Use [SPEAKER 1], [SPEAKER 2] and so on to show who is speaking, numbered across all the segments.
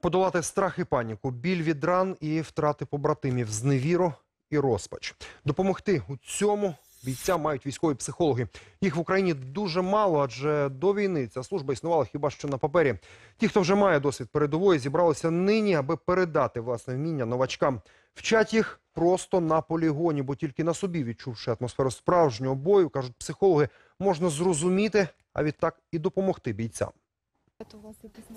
[SPEAKER 1] Подолати страх і паніку, біль від ран і втрати побратимів, зневіру і розпач. Допомогти у цьому бійцям мають військові психологи. Їх в Україні дуже мало, адже до війни ця служба існувала хіба що на папері. Ті, хто вже має досвід передової, зібралися нині, аби передати власне вміння новачкам. Вчать їх просто на полігоні, бо тільки на собі, відчувши атмосферу справжнього бою, кажуть психологи, можна зрозуміти, а відтак і допомогти бійцям.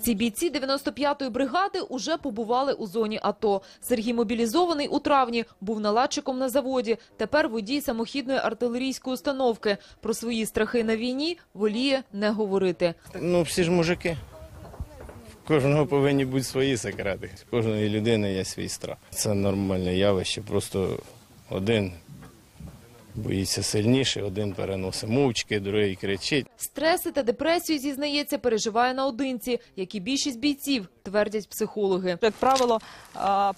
[SPEAKER 2] Ці бійці 95-ї бригади уже побували у зоні АТО. Сергій мобілізований у травні, був наладчиком на заводі. Тепер водій самохідної артилерійської установки. Про свої страхи на війні воліє не говорити.
[SPEAKER 3] Ну, всі ж мужики. Кожного повинні бути свої секрети. Кожної людини є свій страх. Це нормальне явище. Просто один боїться сильніше, один переносить мовчки, другий кричить.
[SPEAKER 2] Стреси та депресію, зізнається, переживає наодинці, як і більшість бійців, твердять психологи.
[SPEAKER 4] Як правило,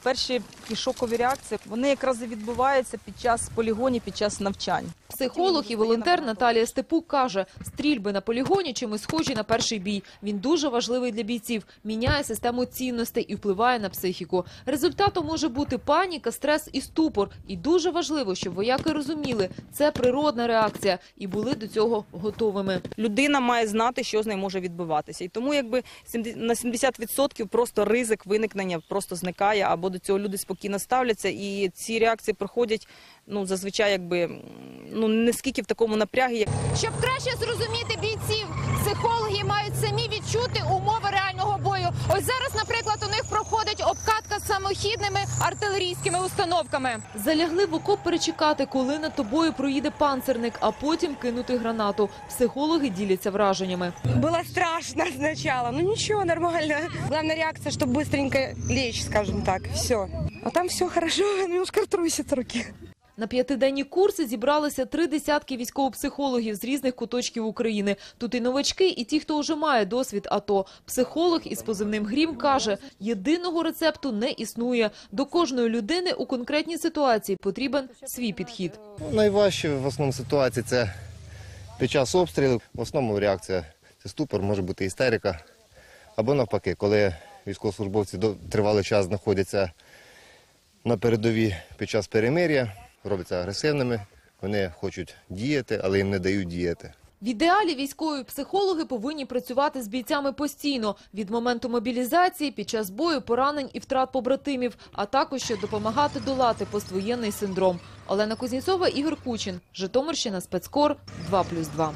[SPEAKER 4] перші такі шокові реакції вони якраз і відбуваються під час полігонів, під час навчань.
[SPEAKER 2] Психолог і волонтер Наталія Степук каже, стрільби на полігоні чимось схожі на перший бій. Він дуже важливий для бійців, міняє систему цінностей і впливає на психіку. Результатом може бути паніка, стрес і ступор. І дуже важливо, щоб вояки розуміли, це природна реакція і були до цього готовими.
[SPEAKER 4] Людина має знати, що з нею може відбуватися. І тому якби 70 на 70% просто ризик виникнення просто зникає, або до цього люди спокійно ставляться. І ці реакції проходять ну, зазвичай якби ну, не скільки в такому напрягі,
[SPEAKER 5] Щоб краще зрозуміти бійців, психологи мають самі відчути умови реального самохідними артилерійськими установками.
[SPEAKER 2] Залягли в окоп перечекати, коли над тобою проїде панцерник, а потім кинути гранату. Психологи діляться враженнями.
[SPEAKER 6] Было страшно сначала, ну ничего, нормально. Главная реакция, чтобы быстренько лечь, скажем так, все. А там все хорошо, немножко трусят руки.
[SPEAKER 2] На п'ятиденні курси зібралися три десятки військовопсихологів з різних куточків України. Тут і новачки, і ті, хто вже має досвід АТО. Психолог із позивним «Грім» каже, єдиного рецепту не існує. До кожної людини у конкретній ситуації потрібен свій підхід.
[SPEAKER 7] Ну, Найважче в основному ситуації це під час обстрілу. В основному реакція це ступор, може бути істерика. Або навпаки, коли військовослужбовці тривалий час знаходяться на передовій під час перемир'я, робляться агресивними, вони хочуть діяти, але їм не дають діяти.
[SPEAKER 2] В ідеалі військові психологи повинні працювати з бійцями постійно від моменту мобілізації, під час бою, поранень і втрат побратимів, а також щоб допомагати долати поствоєнний синдром. Олена Кузнєцова, Ігор Кучин, Житомирщина, спецкор 2+,2.